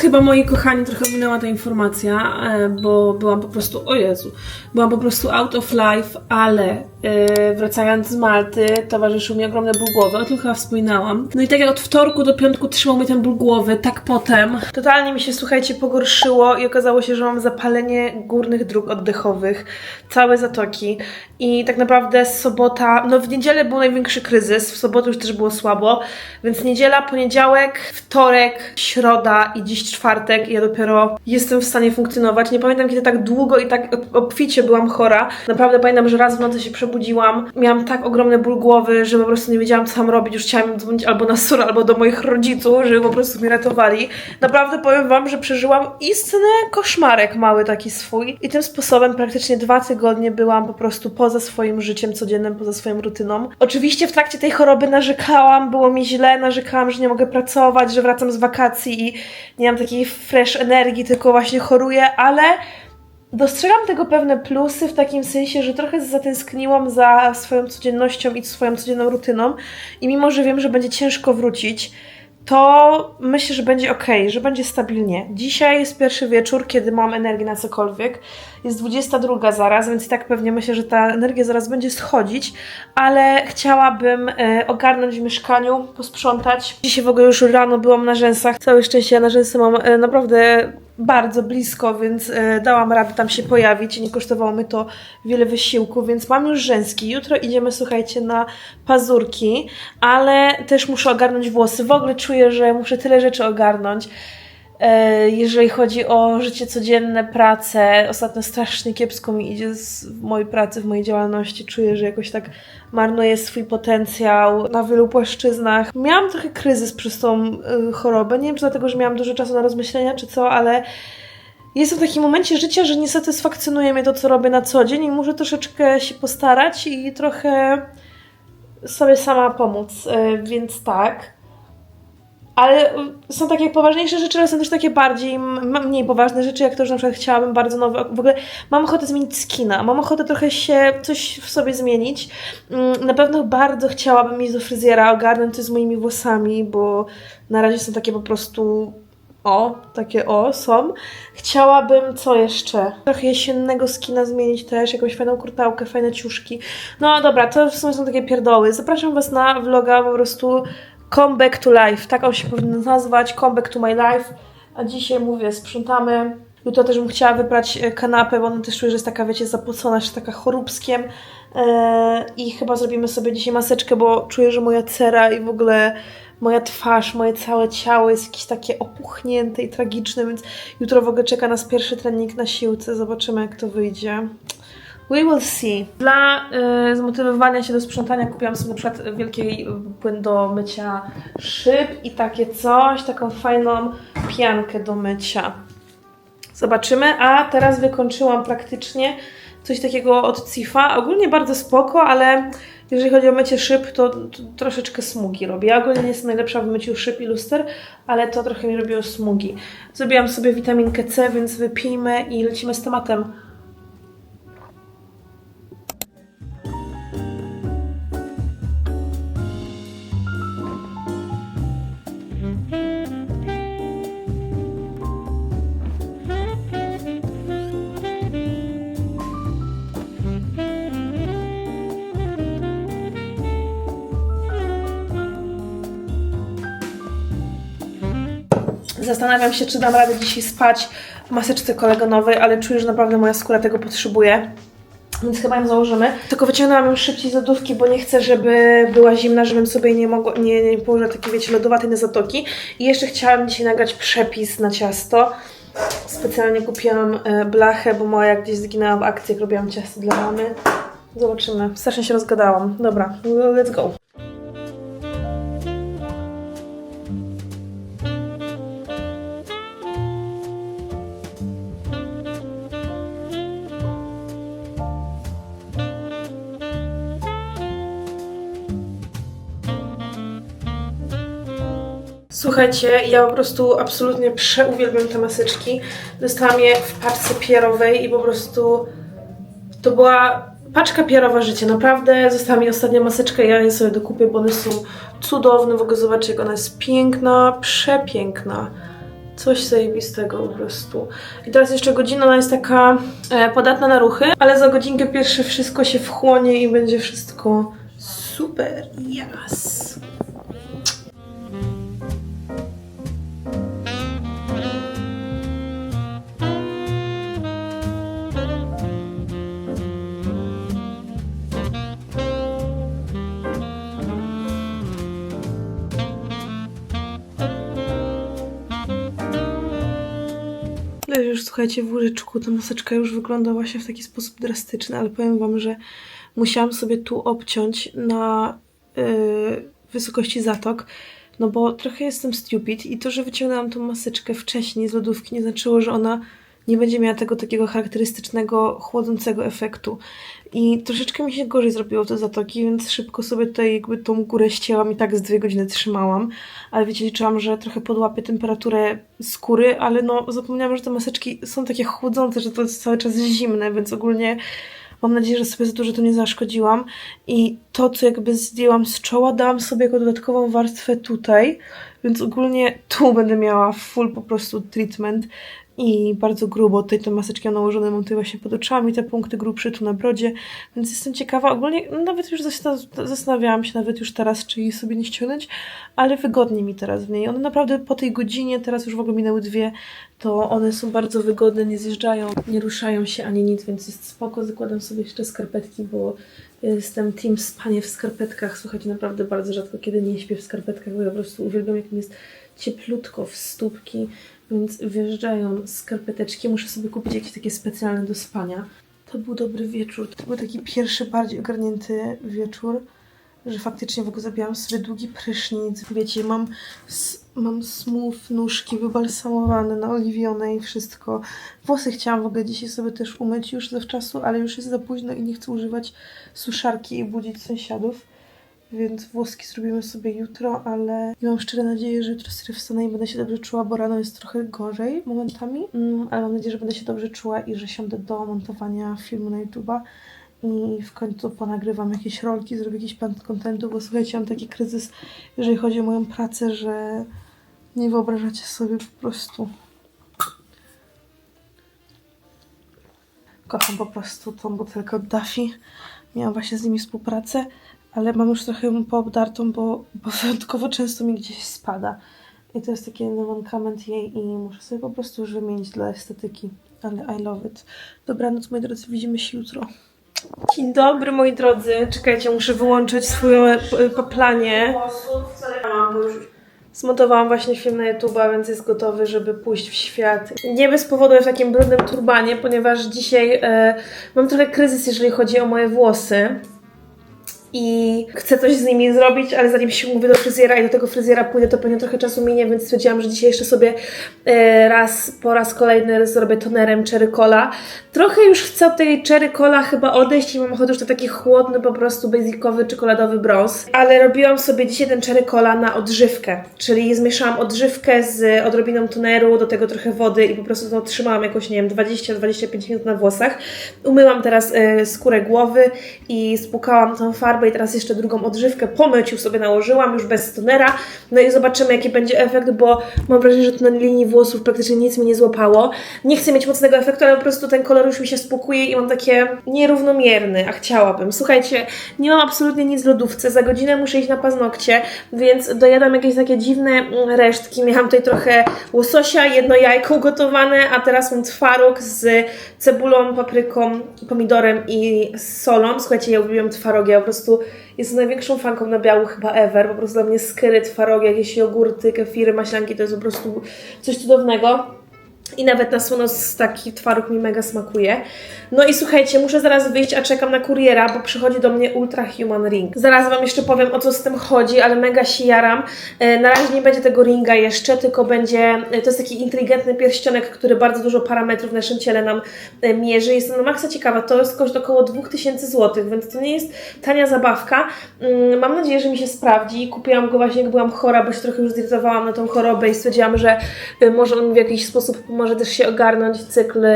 Chyba, moi kochani, trochę minęła ta informacja, e, bo byłam po prostu, o Jezu, byłam po prostu out of life, ale e, wracając z Malty towarzyszył mi ogromny ból głowy, o tym chyba wspominałam. No i tak jak od wtorku do piątku trzymał mnie ten ból głowy, tak potem totalnie mi się, słuchajcie, pogorszyło i okazało się, że mam zapalenie górnych dróg oddechowych, całe zatoki i tak naprawdę sobota, no w niedzielę był największy kryzys, w sobotę już też było słabo, więc niedziela, poniedziałek, wtorek, środa i dziś czwartek ja dopiero jestem w stanie funkcjonować. Nie pamiętam kiedy tak długo i tak obficie byłam chora. Naprawdę pamiętam, że raz w nocy się przebudziłam, miałam tak ogromny ból głowy, że po prostu nie wiedziałam co mam robić, już chciałam dzwonić albo na sur, albo do moich rodziców, żeby po prostu mnie ratowali. Naprawdę powiem Wam, że przeżyłam istny koszmarek mały taki swój i tym sposobem praktycznie dwa tygodnie byłam po prostu poza swoim życiem codziennym, poza swoją rutyną. Oczywiście w trakcie tej choroby narzekałam, było mi źle, narzekałam, że nie mogę pracować, że wracam z wakacji i nie mam takiej fresh energii, tylko właśnie choruję, ale dostrzegam tego pewne plusy w takim sensie, że trochę zatęskniłam za swoją codziennością i swoją codzienną rutyną i mimo, że wiem, że będzie ciężko wrócić, to myślę, że będzie ok, że będzie stabilnie. Dzisiaj jest pierwszy wieczór, kiedy mam energię na cokolwiek. Jest 22 zaraz, więc i tak pewnie myślę, że ta energia zaraz będzie schodzić, ale chciałabym e, ogarnąć w mieszkaniu, posprzątać. Dzisiaj w ogóle już rano byłam na rzęsach. Całe szczęście ja na rzęsy mam e, naprawdę bardzo blisko, więc e, dałam radę tam się pojawić i nie kosztowało mi to wiele wysiłku, więc mam już rzęski. Jutro idziemy, słuchajcie, na pazurki, ale też muszę ogarnąć włosy. W ogóle czuję, że muszę tyle rzeczy ogarnąć. E, jeżeli chodzi o życie codzienne, pracę, ostatnio strasznie kiepsko mi idzie z mojej pracy, w mojej działalności. Czuję, że jakoś tak marnuję swój potencjał na wielu płaszczyznach. Miałam trochę kryzys przez tą y, chorobę. Nie wiem, czy dlatego, że miałam dużo czasu na rozmyślenia, czy co, ale jestem w takim momencie życia, że nie satysfakcjonuje mnie to, co robię na co dzień i muszę troszeczkę się postarać i trochę sobie sama pomóc. Y, więc tak. Ale y, są takie poważniejsze rzeczy, ale są też takie bardziej, mniej poważne rzeczy, jak to, że na przykład chciałabym bardzo nowy, w ogóle mam ochotę zmienić skina, mam ochotę trochę się, coś w sobie zmienić. Mm, Na pewno bardzo chciałabym iść do fryzjera, ogarnąć to z moimi włosami, bo na razie są takie po prostu o, takie o, są. Chciałabym, co jeszcze? Trochę jesiennego skina zmienić też, jakąś fajną kurtałkę, fajne ciuszki. No dobra, to w sumie są takie pierdoły. Zapraszam Was na vloga po prostu Come Back to Life, tak on się powinien nazwać, Come Back to My Life. A dzisiaj mówię, sprzątamy. Jutro też bym chciała wybrać e, kanapę, bo ona też czuję, że jest taka, wiecie, zapocona, jeszcze taka choróbskiem. Eee, I chyba zrobimy sobie dzisiaj maseczkę, bo czuję, że moja cera i w ogóle moja twarz, moje całe ciało jest jakieś takie opuchnięte i tragiczne, więc jutro w ogóle czeka nas pierwszy trening na siłce. Zobaczymy, jak to wyjdzie. We will see. Dla y, zmotywowania się do sprzątania kupiłam sobie na przykład wielki płyn do mycia szyb i takie coś, taką fajną piankę do mycia. Zobaczymy, a teraz wykończyłam praktycznie coś takiego od Cifa. Ogólnie bardzo spoko, ale jeżeli chodzi o mycie szyb, to, to troszeczkę smugi robię. Ja ogólnie nie jestem najlepsza w myciu szyb i luster, ale to trochę mi robiło smugi. Zrobiłam sobie witaminkę C, więc wypijmy i lecimy z tematem. Zastanawiam się, czy dam radę dzisiaj spać w maseczce kolegonowej, ale czuję, że naprawdę moja skóra tego potrzebuje. Więc chyba ją założymy. Tylko wyciągnęłam ją szybciej z lodówki, bo nie chcę, żeby była zimna, żebym sobie nie mogła, nie, nie położyła takiej, wiecie, lodowatej na zatoki. I jeszcze chciałam dzisiaj nagrać przepis na ciasto. Specjalnie kupiłam e, blachę, bo moja gdzieś zginęła w akcji, jak robiłam ciasto dla mamy. Zobaczymy. Strasznie się rozgadałam. Dobra, let's go. Słuchajcie, ja po prostu absolutnie przeuwielbiam te maseczki. Dostałam je w paczce pierowej i po prostu to była paczka pierowa życia. Naprawdę została mi ostatnia maseczka, ja je sobie dokupię, bo one są cudowne. W ogóle zobaczcie, jak ona jest piękna, przepiękna. Coś zajebistego po prostu. I teraz jeszcze godzina, ona jest taka e, podatna na ruchy, ale za godzinkę pierwsze wszystko się wchłonie i będzie wszystko super. Yes. Leży już, słuchajcie, w łóżeczku. Ta maseczka już wygląda właśnie w taki sposób drastyczny, ale powiem Wam, że musiałam sobie tu obciąć na yy, wysokości zatok, no bo trochę jestem stupid i to, że wyciągnęłam tą maseczkę wcześniej z lodówki nie znaczyło, że ona nie będzie miała tego takiego charakterystycznego, chłodzącego efektu. I troszeczkę mi się gorzej zrobiło te zatoki, więc szybko sobie tutaj jakby tą górę ścięłam i tak z dwie godziny trzymałam. Ale wiecie, liczyłam, że trochę podłapię temperaturę skóry, ale no zapomniałam, że te maseczki są takie chłodzące, że to jest cały czas zimne, więc ogólnie mam nadzieję, że sobie za dużo tu nie zaszkodziłam. I to, co jakby zdjęłam z czoła, dałam sobie jako dodatkową warstwę tutaj, więc ogólnie tu będę miała full po prostu treatment i bardzo grubo tutaj te maseczki nałożone mam tutaj właśnie pod oczami, te punkty grubsze tu na brodzie, więc jestem ciekawa. Ogólnie nawet już zastan- zastanawiałam się nawet już teraz, czy jej sobie nie ściągnąć, ale wygodnie mi teraz w niej. One naprawdę po tej godzinie, teraz już w ogóle minęły dwie, to one są bardzo wygodne, nie zjeżdżają, nie ruszają się ani nic, więc jest spoko. Zakładam sobie jeszcze skarpetki, bo jestem team spanie w skarpetkach. Słuchajcie, naprawdę bardzo rzadko kiedy nie śpię w skarpetkach, bo ja po prostu uwielbiam, jak mi jest cieplutko w stópki, więc wjeżdżają skarpeteczki. Muszę sobie kupić jakieś takie specjalne do spania. To był dobry wieczór. To był taki pierwszy, bardziej ogarnięty wieczór, że faktycznie w ogóle zabijałam sobie długi prysznic. Wiecie, mam, mam smooth nóżki wybalsamowane, naoliwione i wszystko. Włosy chciałam w ogóle dzisiaj sobie też umyć już zawczasu, ale już jest za późno i nie chcę używać suszarki i budzić sąsiadów. Więc włoski zrobimy sobie jutro, ale ja mam szczerze nadzieję, że jutro sobie wstanę i będę się dobrze czuła, bo rano jest trochę gorzej momentami, mm, ale mam nadzieję, że będę się dobrze czuła i że siądę do montowania filmu na YouTube'a i w końcu ponagrywam jakieś rolki, zrobię jakiś plan kontentu, bo słuchajcie, mam taki kryzys, jeżeli chodzi o moją pracę, że nie wyobrażacie sobie po prostu. Kocham po prostu tą butelkę od Duffy. Miałam właśnie z nimi współpracę, ale mam już trochę ją poobdartą, bo, bo wyjątkowo często mi gdzieś spada. I to jest taki mankament jej i muszę sobie po prostu już wymienić dla estetyki. Ale I love it. Dobranoc, moi drodzy, widzimy się jutro. Dzień dobry, moi drodzy. Czekajcie, muszę wyłączyć swoje e, paplanie. Zmontowałam właśnie film na YouTube'a, więc jest gotowy, żeby pójść w świat. Nie bez powodu w takim brudnym turbanie, ponieważ dzisiaj e, mam trochę kryzys, jeżeli chodzi o moje włosy. I chcę coś z nimi zrobić, ale zanim się umówię do fryzjera i do tego fryzjera pójdę, to pewnie trochę czasu minie, więc stwierdziłam, że dzisiaj jeszcze sobie e, raz, po raz kolejny zrobię tonerem Cherry Cola. Trochę już chcę od tej Cherry Cola chyba odejść i mam ochotę już na taki chłodny, po prostu basicowy, czekoladowy brąz. Ale robiłam sobie dzisiaj ten Cherry Cola na odżywkę, czyli zmieszałam odżywkę z odrobiną toneru, do tego trochę wody i po prostu to trzymałam jakoś, nie wiem, 20-25 minut na włosach. Umyłam teraz e, skórę głowy i spłukałam tą farbę i teraz jeszcze drugą odżywkę po myciu sobie nałożyłam, już bez tonera. No i zobaczymy, jaki będzie efekt, bo mam wrażenie, że to na linii włosów praktycznie nic mi nie złapało. Nie chcę mieć mocnego efektu, ale po prostu ten kolor już mi się spłukuje i mam takie nierównomierny, a chciałabym. Słuchajcie, nie mam absolutnie nic w lodówce, za godzinę muszę iść na paznokcie, więc dojadam jakieś takie dziwne mm, resztki. Miałam tutaj trochę łososia, jedno jajko ugotowane, a teraz mam twaróg z cebulą, papryką, pomidorem i solą. Słuchajcie, ja uwielbiam twarogi, ja po prostu jestem największą fanką na biału chyba ever. Po prostu dla mnie skyry, twarogi, jakieś jogurty, kefiry, maślanki to jest po prostu coś cudownego. I nawet na słono z taki twaróg mi mega smakuje. No i słuchajcie, muszę zaraz wyjść, a czekam na kuriera, bo przychodzi do mnie Ultra Human Ring. Zaraz Wam jeszcze powiem, o co z tym chodzi, ale mega się jaram. E, Na razie nie będzie tego ringa jeszcze, tylko będzie, e, to jest taki inteligentny pierścionek, który bardzo dużo parametrów w naszym ciele nam e, mierzy. Jestem na maksa ciekawa, to jest koszt około 2000 zł, więc to nie jest tania zabawka. Mm, Mam nadzieję, że mi się sprawdzi. Kupiłam go właśnie, jak byłam chora, bo się trochę już zirytowałam na tą chorobę i stwierdziłam, że może on w jakiś sposób może też się ogarnąć cykl,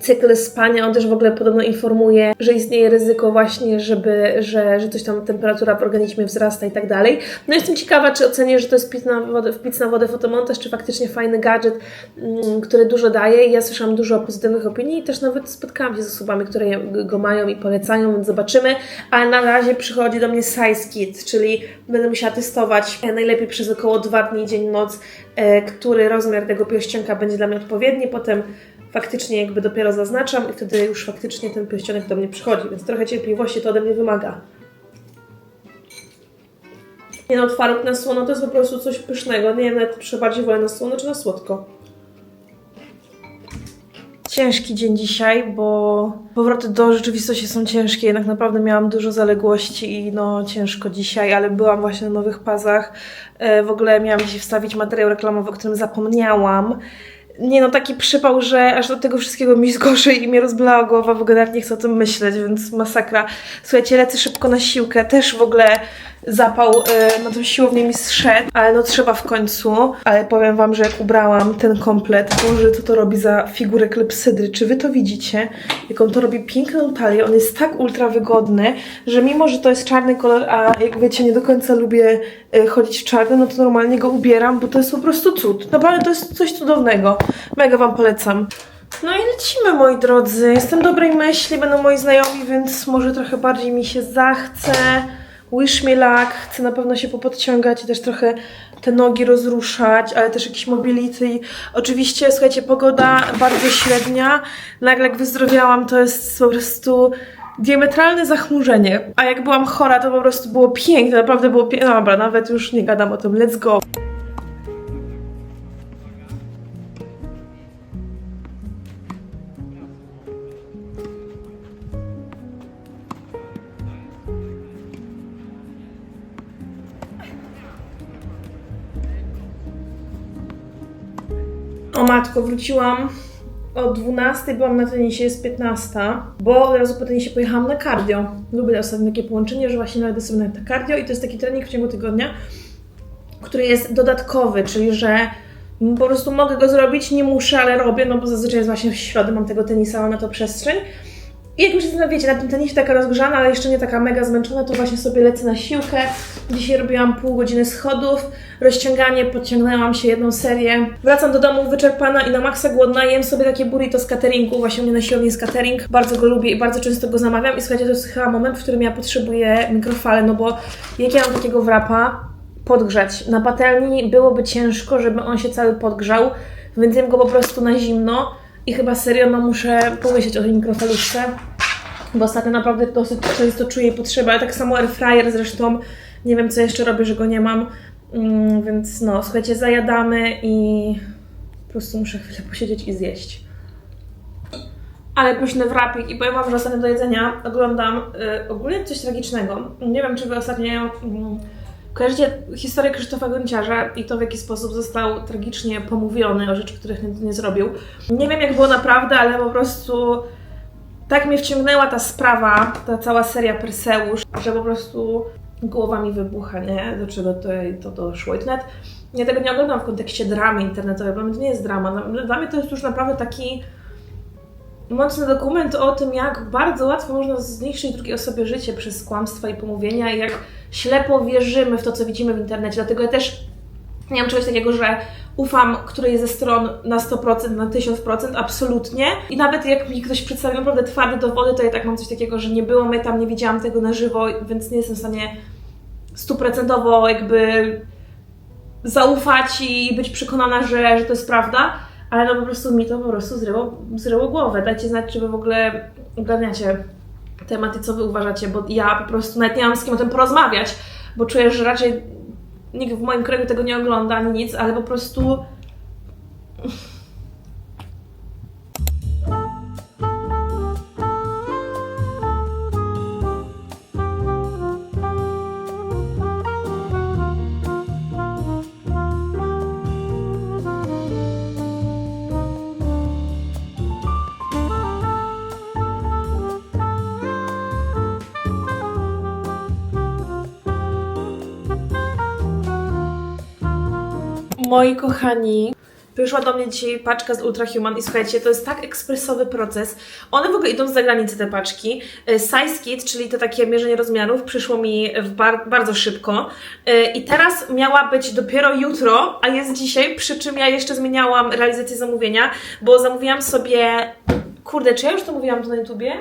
cykl spania. On też w ogóle podobno informuje, że istnieje ryzyko właśnie, żeby, że, że coś tam temperatura w organizmie wzrasta i tak dalej. No jestem ciekawa, czy ocenię, że to jest wpis na wodę, wpis na wodę fotomontaż, czy faktycznie fajny gadżet, mm, który dużo daje. Ja słyszałam dużo pozytywnych opinii i też nawet spotkałam się z osobami, które go mają i polecają, więc zobaczymy. Ale na razie przychodzi do mnie Size Kit, czyli będę musiała testować najlepiej przez około dwa dni, dzień, noc, który rozmiar tego pierścionka będzie dla mnie odpowiedni. Potem faktycznie jakby dopiero zaznaczam i wtedy już faktycznie ten pierścionek do mnie przychodzi, więc trochę cierpliwości to ode mnie wymaga. Nie no, twaróg na słono to jest po prostu coś pysznego. Nie wiem, nawet czy bardziej wolę na słono czy na słodko. Ciężki dzień dzisiaj, bo powroty do rzeczywistości są ciężkie. Jednak naprawdę miałam dużo zaległości i no ciężko dzisiaj, ale byłam właśnie na nowych pazach. E, w ogóle miałam dzisiaj wstawić materiał reklamowy, o którym zapomniałam. Nie no, taki przypał, że aż do tego wszystkiego mi zgorzy i mnie rozblała głowa, w ogóle nawet nie chcę o tym myśleć, więc masakra. Słuchajcie, lecę szybko na siłkę, też w ogóle zapał y, na tą siłownię mi zszedł, ale no trzeba w końcu. Ale powiem Wam, że jak ubrałam ten komplet, Boże, co to robi za figurę klepsydry, czy Wy to widzicie? Jak on to robi piękną talię, on jest tak ultra wygodny, że mimo, że to jest czarny kolor, a jak wiecie, nie do końca lubię y, chodzić w czarnym, no to normalnie go ubieram, bo to jest po prostu cud. Naprawdę to jest coś cudownego. Mega Wam polecam. No i lecimy, moi drodzy. Jestem dobrej myśli, będą moi znajomi, więc może trochę bardziej mi się zachce. Wish me luck. Chcę na pewno się popodciągać i też trochę te nogi rozruszać, ale też jakieś mobility. Oczywiście, słuchajcie, pogoda bardzo średnia. Nagle jak wyzdrowiałam, to jest po prostu diametralne zachmurzenie. A jak byłam chora, to po prostu było piękne, naprawdę było piękne. Dobra, nawet już nie gadam o tym. Let's go. Matko, wróciłam o 12, byłam na tenisie, jest 15, bo od razu po tenisie pojechałam na cardio. Lubię ostatnio takie połączenie, że właśnie nawet sobie na cardio i to jest taki trening w ciągu tygodnia, który jest dodatkowy, czyli że po prostu mogę go zrobić, nie muszę, ale robię, no bo zazwyczaj jest właśnie w środę, mam tego tenisa, mam na to przestrzeń. I jak już jestem, wiecie, na tym tenisie taka rozgrzana, ale jeszcze nie taka mega zmęczona, to właśnie sobie lecę na siłkę. Dzisiaj robiłam pół godziny schodów, rozciąganie, podciągnęłam się jedną serię. Wracam do domu wyczerpana i na maksa głodna, jem sobie takie burrito z cateringu, właśnie mnie na siłowni jest catering. Bardzo go lubię i bardzo często go zamawiam i słuchajcie, to jest chyba moment, w którym ja potrzebuję mikrofale, no bo jak ja mam takiego wrapa, podgrzać. Na patelni byłoby ciężko, żeby on się cały podgrzał, więc jem go po prostu na zimno i chyba serio no muszę pomyśleć o tej mikrofalówce, bo ostatnio naprawdę dosyć często czuję potrzebę, ale tak samo air fryer zresztą, nie wiem co jeszcze robię, że go nie mam, mm, więc no słuchajcie, zajadamy i po prostu muszę chwilę posiedzieć i zjeść. Ale pyszny wrapik i powiem Wam, że ostatnio do jedzenia oglądam y, ogólnie coś tragicznego. Nie wiem, czy Wy ostatnio mm, kojarzycie historię Krzysztofa Gonciarza i to, w jaki sposób został tragicznie pomówiony o rzeczy, których nie, nie zrobił. Nie wiem, jak było naprawdę, ale po prostu tak mnie wciągnęła ta sprawa, ta cała seria Perseusz, że po prostu głowa mi wybucha, nie? Do czego to, to doszło. I to nawet, ja tego nie oglądam w kontekście dramy internetowej, bo to nie jest drama. Dla mnie to jest już naprawdę taki mocny dokument o tym, jak bardzo łatwo można zniszczyć drugiej osobie życie przez kłamstwa i pomówienia i jak ślepo wierzymy w to, co widzimy w internecie. Dlatego ja też nie mam czegoś takiego, że ufam którejś ze stron na 100%, na 1000%, absolutnie. I nawet jak mi ktoś przedstawi naprawdę twarde dowody, to ja tak mam coś takiego, że nie było mnie tam, nie widziałam tego na żywo, więc nie jestem w stanie stuprocentowo jakby zaufać i być przekonana, że, że to jest prawda, ale no po prostu mi to po prostu zryło, zryło głowę. Dajcie znać, czy wy w ogóle ogarniacie temat i co wy uważacie, bo ja po prostu nawet nie mam z kim o tym porozmawiać, bo czuję, że raczej nikt w moim kręgu tego nie ogląda ani nic, ale po prostu Moi kochani, Przyszła do mnie dzisiaj paczka z Ultrahuman i słuchajcie, to jest tak ekspresowy proces. One w ogóle idą z zagranicy, te paczki. E, Size Kit, czyli to takie mierzenie rozmiarów, przyszło mi bar bardzo szybko. E, I teraz miała być dopiero jutro, a jest dzisiaj, przy czym ja jeszcze zmieniałam realizację zamówienia, bo zamówiłam sobie... Kurde, czy ja już to mówiłam tu na YouTubie?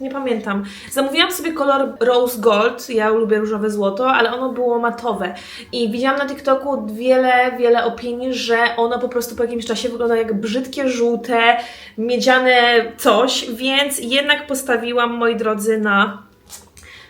Nie pamiętam. Zamówiłam sobie kolor Rose Gold. Ja lubię różowe złoto, ale ono było matowe. I widziałam na TikToku wiele, wiele opinii, że ono po prostu po jakimś czasie wygląda jak brzydkie, żółte, miedziane coś, więc jednak postawiłam, moi drodzy, na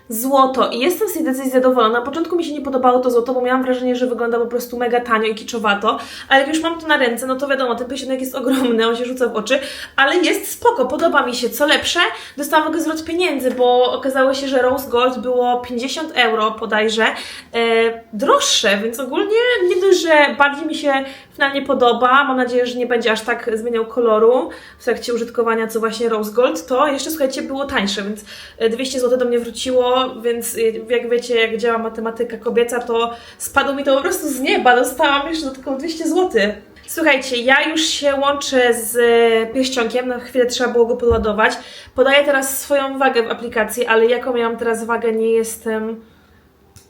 złoto i jestem z tej decyzji zadowolona. Na początku mi się nie podobało to złoto, bo miałam wrażenie, że wygląda po prostu mega tanio i kiczowato, ale jak już mam to na ręce, no to wiadomo, ten pysionek jest ogromny, on się rzuca w oczy, ale jest spoko, podoba mi się. Co lepsze, dostałam go zwrot pieniędzy, bo okazało się, że Rose Gold było 50 euro bodajże e, droższe, więc ogólnie nie dość, że bardziej mi się finalnie podoba, mam nadzieję, że nie będzie aż tak zmieniał koloru w trakcie użytkowania, co właśnie Rose Gold, to jeszcze słuchajcie, było tańsze, więc e, 200 zł do mnie wróciło, więc jak wiecie, jak działa matematyka kobieca, to spadło mi to po prostu z nieba, dostałam jeszcze do tylko 200 zł. Słuchajcie, ja już się łączę z e, pierścionkiem, na chwilę trzeba było go podładować. Podaję teraz swoją wagę w aplikacji, ale jaką miałam teraz wagę, nie jestem...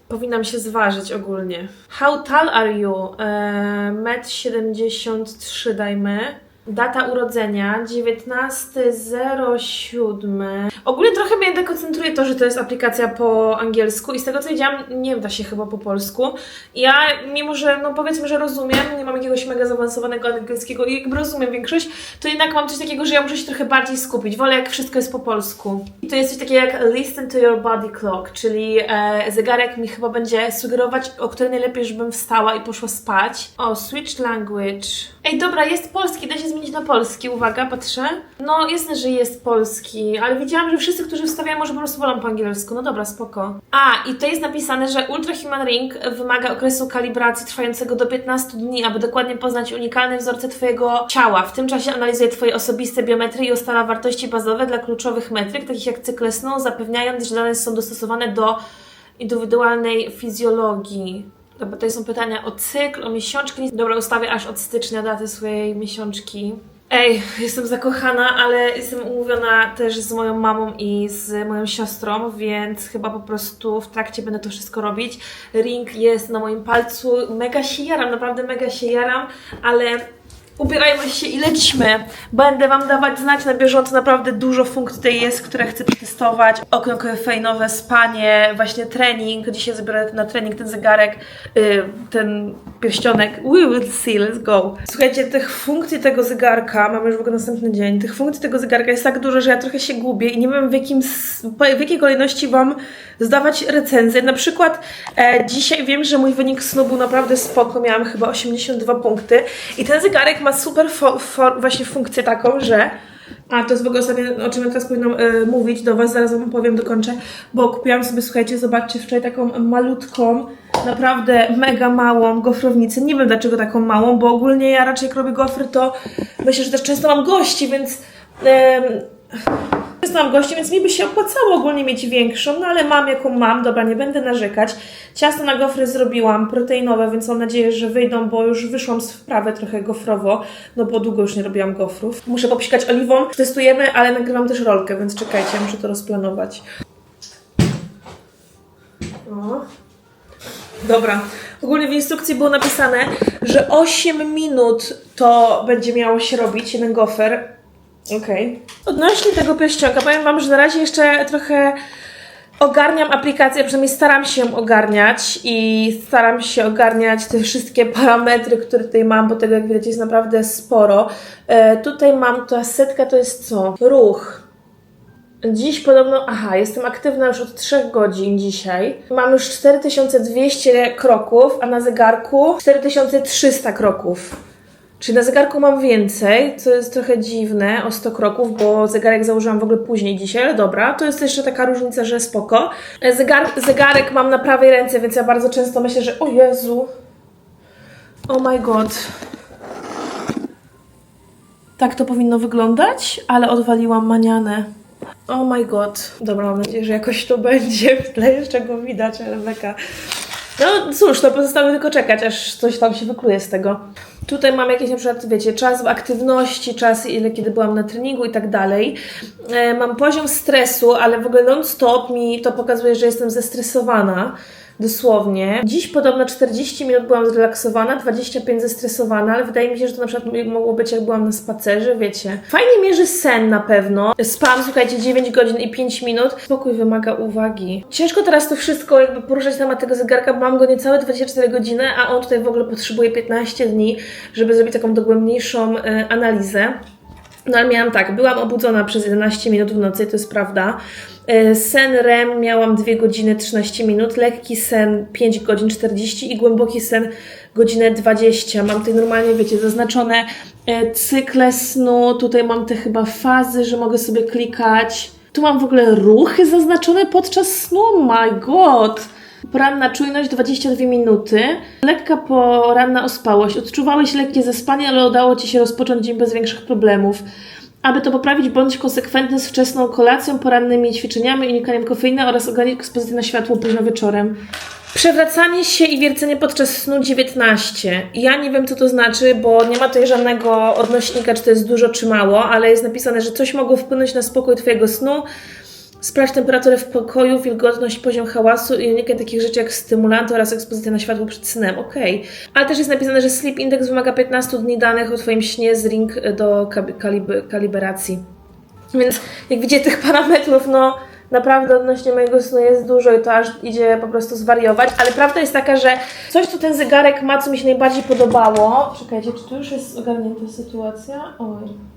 Powinnam się zważyć ogólnie. How tall are you? Eee, 1,73 m dajmy. Data urodzenia 19.07. Ogólnie trochę mnie dekoncentruje to, że to jest aplikacja po angielsku i z tego co wiedziałam, nie da się chyba po polsku. Ja, mimo że, no powiedzmy, że rozumiem, nie mam jakiegoś mega zaawansowanego angielskiego i jakby rozumiem większość, to jednak mam coś takiego, że ja muszę się trochę bardziej skupić. Wolę jak wszystko jest po polsku. I to jest coś takiego jak listen to your body clock, czyli e, zegarek mi chyba będzie sugerować, o której najlepiej, żebym wstała i poszła spać. O, switch language. Ej, dobra, jest polski, da się zmienić na polski. Uwaga, patrzę. No, jasne, że jest polski, ale widziałam, że wszyscy, którzy wstawiają, może po prostu wolą po angielsku. No dobra, spoko. A, i to jest napisane, że Ultra Human Ring wymaga okresu kalibracji trwającego do 15 dni, aby dokładnie poznać unikalne wzorce Twojego ciała. W tym czasie analizuje Twoje osobiste biometrie i ustala wartości bazowe dla kluczowych metryk, takich jak cykle snu, zapewniając, że dane są dostosowane do indywidualnej fizjologii. Dobra, tutaj są pytania o cykl, o miesiączki. Dobra, ustawię aż od stycznia datę swojej miesiączki. Ej, jestem zakochana, ale jestem umówiona też z moją mamą i z moją siostrą, więc chyba po prostu w trakcie będę to wszystko robić. Ring jest na moim palcu, mega się jaram, naprawdę mega się jaram, ale ubierajmy się i lećmy. Będę Wam dawać znać na bieżąco, naprawdę dużo funkcji tutaj jest, które chcę przetestować. Okno kofeinowe, spanie, właśnie trening. Dzisiaj zabiorę na trening ten zegarek, yy, ten pierścionek. We will see, let's go. Słuchajcie, tych funkcji tego zegarka, mamy już w ogóle następny dzień, tych funkcji tego zegarka jest tak dużo, że ja trochę się gubię i nie wiem w, jakim, w jakiej kolejności Wam zdawać recenzję. Na przykład e, dzisiaj wiem, że mój wynik snu był naprawdę spoko, miałam chyba 82 punkty i ten zegarek ma super fo, właśnie funkcję taką, że a, to jest w ogóle ostatnie, o czym ja teraz powinnam e, mówić do Was, zaraz Wam powiem, dokończę, bo kupiłam sobie, słuchajcie, zobaczcie, wczoraj taką malutką, naprawdę mega małą gofrownicę. Nie wiem dlaczego taką małą, bo ogólnie ja raczej jak robię gofry, to myślę, że też często mam gości, więc... em, Często mam gości, więc mi by się opłacało ogólnie mieć większą, no ale mam jaką mam, dobra, nie będę narzekać. Ciasto na gofry zrobiłam, proteinowe, więc mam nadzieję, że wyjdą, bo już wyszłam z wprawy trochę gofrowo, no bo długo już nie robiłam gofrów. Muszę popsikać oliwą, testujemy, ale nagrywam też rolkę, więc czekajcie, muszę to rozplanować. O. Dobra. Ogólnie w instrukcji było napisane, że 8 minut to będzie miało się robić, jeden gofer. Okej. Odnośnie tego pierścionka, powiem Wam, że na razie jeszcze trochę ogarniam aplikację, przynajmniej staram się ogarniać i staram się ogarniać te wszystkie parametry, które tutaj mam, bo tego jak widać jest naprawdę sporo. E, tutaj mam, ta setka to jest co? Ruch. Dziś podobno, aha, jestem aktywna już od 3 godzin dzisiaj. Mam już 4200 kroków, a na zegarku 4300 kroków. Czyli na zegarku mam więcej, co jest trochę dziwne, o 100 kroków, bo zegarek założyłam w ogóle później dzisiaj, ale dobra, to jest jeszcze taka różnica, że spoko. E, Zegar, zegarek mam na prawej ręce, więc ja bardzo często myślę, że o Jezu, oh my god. Tak to powinno wyglądać, ale odwaliłam manianę. Oh my god. Dobra, mam nadzieję, że jakoś to będzie. W tle jeszcze go widać, ale. No cóż, to pozostało tylko czekać, aż coś tam się wykluje z tego. Tutaj mam jakieś na przykład, wiecie, czas w aktywności, czas ile kiedy byłam na treningu i tak dalej. E, Mam poziom stresu, ale w ogóle non-stop mi to pokazuje, że jestem zestresowana. Dosłownie. Dziś podobno 40 minut byłam zrelaksowana, 25 zestresowana, ale wydaje mi się, że to na przykład mogło być jak byłam na spacerze, wiecie. Fajnie mierzy sen na pewno. Spałam, słuchajcie, 9 godzin i 5 minut. Spokój wymaga uwagi. Ciężko teraz to wszystko jakby poruszać temat tego zegarka, bo mam go niecałe 24 godziny, a on tutaj w ogóle potrzebuje 15 dni, żeby zrobić taką dogłębniejszą e, analizę. No ale miałam tak, byłam obudzona przez 11 minut w nocy, to jest prawda. E, Sen REM miałam 2 godziny 13 minut, lekki sen 5 godzin 40 i głęboki sen godzinę 20. Mam tutaj normalnie, wiecie, zaznaczone e, cykle snu, tutaj mam te chyba fazy, że mogę sobie klikać. Tu mam w ogóle ruchy zaznaczone podczas snu, my god! Poranna czujność 22 minuty. Lekka poranna ospałość. Odczuwałeś lekkie zaspanie, ale udało Ci się rozpocząć dzień bez większych problemów. Aby to poprawić, bądź konsekwentny z wczesną kolacją, porannymi ćwiczeniami, unikaniem kofeiny oraz ogranicz ekspozycję na światło późno wieczorem. Przewracanie się i wiercenie podczas snu 19. Ja nie wiem, co to znaczy, bo nie ma tutaj żadnego odnośnika, czy to jest dużo, czy mało, ale jest napisane, że coś mogło wpłynąć na spokój Twojego snu. Sprawdź temperaturę w pokoju, wilgotność, poziom hałasu i unikaj takich rzeczy jak stymulanty oraz ekspozycja na światło przed snem. Okej. Ale też jest napisane, że Sleep Index wymaga 15 dni danych o Twoim śnie z ring do kalib- kaliberacji. Więc jak widzicie tych parametrów, no naprawdę odnośnie mojego snu jest dużo i to aż idzie po prostu zwariować, ale prawda jest taka, że coś, co ten zegarek ma, co mi się najbardziej podobało... Czekajcie, czy tu już jest ogarnięta sytuacja? Oj.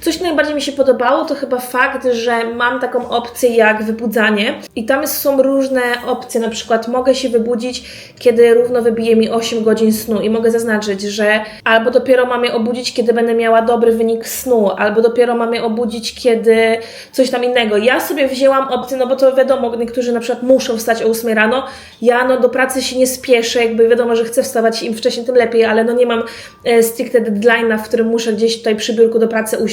Coś najbardziej mi się podobało, to chyba fakt, że mam taką opcję jak wybudzanie. I tam są różne opcje, na przykład mogę się wybudzić, kiedy równo wybije mi 8 godzin snu. I mogę zaznaczyć, że albo dopiero mam je obudzić, kiedy będę miała dobry wynik snu, albo dopiero mam je obudzić, kiedy coś tam innego. Ja sobie wzięłam opcję, no bo to wiadomo, niektórzy na przykład muszą wstać o 8 rano, ja no do pracy się nie spieszę, jakby wiadomo, że chcę wstawać im wcześniej, tym lepiej, ale no nie mam e, stricte deadline'a, w którym muszę gdzieś tutaj przy biurku do pracy usiąść,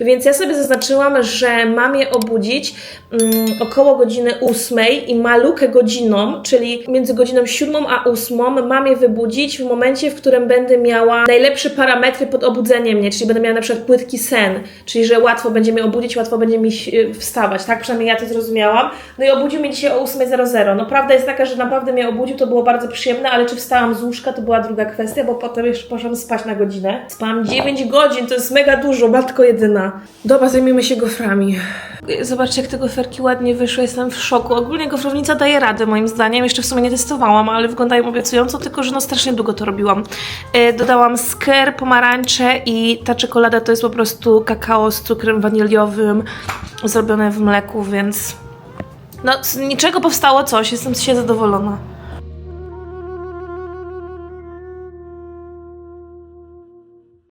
więc ja sobie zaznaczyłam, że mam je obudzić mm, około godziny 8 i ma lukę godzinną, czyli między godziną 7 a 8 mam je wybudzić w momencie, w którym będę miała najlepsze parametry pod obudzeniem mnie, czyli będę miała na przykład płytki sen, czyli że łatwo będzie mnie obudzić, łatwo będzie mi e, wstawać, tak? Przynajmniej ja to zrozumiałam. No i obudził mnie dzisiaj o 8.00. No prawda jest taka, że naprawdę mnie obudził, to było bardzo przyjemne, ale czy wstałam z łóżka, to była druga kwestia, bo potem jeszcze poszłam spać na godzinę. Spałam 9 godzin, to jest mega dużo, matko jedyna. Dobra, zajmijmy się goframi. Zobaczcie, jak te goferki ładnie wyszły, jestem w szoku. Ogólnie gofrownica daje radę, moim zdaniem. Jeszcze w sumie nie testowałam, ale wyglądają obiecująco, tylko że no strasznie długo to robiłam. E, dodałam sker, pomarańcze i ta czekolada to jest po prostu kakao z cukrem waniliowym zrobione w mleku, więc no z niczego powstało coś, jestem się zadowolona.